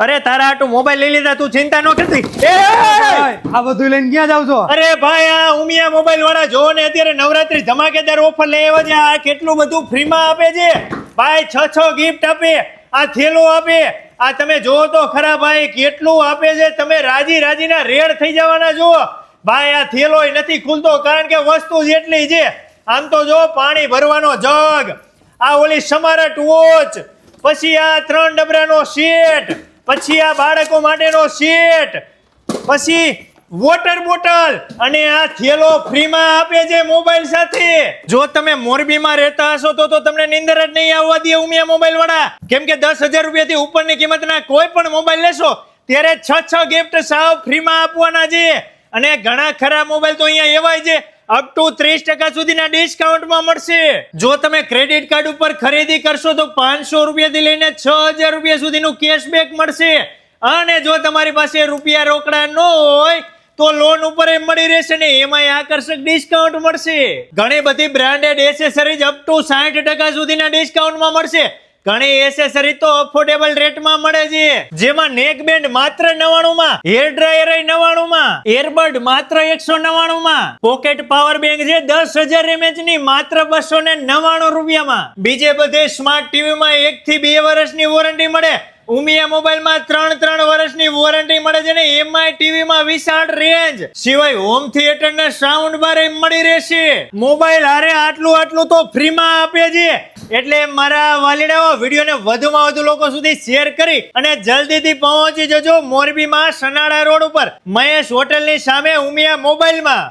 અરે તારા આટલું મોબાઈલ લઈ લીધા તું ચિંતા ન કરતી. આ બધું લઈને ક્યાં જાવ છો? અરે ભાઈ આ ઉમિયા મોબાઈલ વાળા જો ને અત્યારે નવરાત્રી ધમાકેદાર ઓફર લઈ આવ્યા છે. આ કેટલું બધું ફ્રીમાં આપે છે? ભાઈ છ છ ગિફ્ટ આપે. આ થેલો આપે. આ તમે જોવો તો ખરા ભાઈ કેટલું આપે છે. તમે રાજી રાજીના રેડ થઈ જવાના જુઓ. ભાઈ આ થેલોય નથી ખુલતો કારણ કે વસ્તુ જેટલી છે આમ તો જો પાણી ભરવાનો જગ. આ ઓલી સમારટ વોચ પછી આ ત્રણ ડબરાનો સેટ પછી આ બાળકો માટેનો સેટ પછી વોટર બોટલ અને આ થેલો ફ્રીમાં આપે છે મોબાઈલ સાથે. જો તમે મોરબીમાં રહેતા હશો તો તો તમને નીંદર જ નહીં આવવા દે ઉમિયા મોબાઈલ વાળા કેમ કે દસ હજાર રૂપિયાથી ઉપરની કિંમતના કોઈ પણ મોબાઈલ લેશો, ત્યારે છ છ ગિફ્ટ સાવ ફ્રીમાં આપવાના છે. અને ઘણા ખરા મોબાઈલ તો અહીંયા એવાય છે. અપ ટુ ત્રીસ ટકા સુધીના ડિસ્કાઉન્ટમાં મળશે. જો તમે ક્રેડિટ કાર્ડ ઉપર ખરીદી કરશો તો પાંચસો રૂપિયાથી લઈને છ હજાર રૂપિયા સુધીનું કેશબેક મળશે. અને જો તમારી પાસે રૂપિયા રોકડા ન હોય, તો લોન ઉપર એમ મળી રહેશે ને એમાં આકર્ષક ડિસ્કાઉન્ટ મળશે. ઘણી બધી બ્રાન્ડેડ એસેસરીઝ અપ ટુ સાઠ ટકા સુધીના ડિસ્કાઉન્ટમાં મળશે. ઘણી એસેસરી તો અફોર્ડેબલ રેટમાં મળે છે. જેમાં નેક બેન્ડ માત્ર નવાણું માં હેર ડ્રાયર નવાણું માં એરબડ માત્ર એકસો નવાણું માં પોકેટ પાવર બેંક છે દસ હજાર એમએચની માત્ર બસો ને નવાણું રૂપિયામાં. બીજે બધે સ્માર્ટ ટીવી માં એક થી બે વર્ષની વોરંટી મળે. ઉમિયા મોબાઈલમાં ત્રણ ત્રણ વર્ષની વોરંટી મળે છે ને એમઆઈ ટીવી માં વિશાળ રેન્જ સિવાય હોમ થિયેટર ને સાઉન્ડ બાર મળી રહેશે. મોબાઈલ હારે આટલું આટલું તો ફ્રીમાં આપે છે એટલે મારા વાલીડાઓ, વિડીયોને વધુમાં વધુ લોકો સુધી શેર કરી અને જલ્દીથી પહોંચી જજો મોરબીમાં સનાળા રોડ ઉપર. મહેશ હોટલની સામે ઉમિયા મોબાઈલમાં.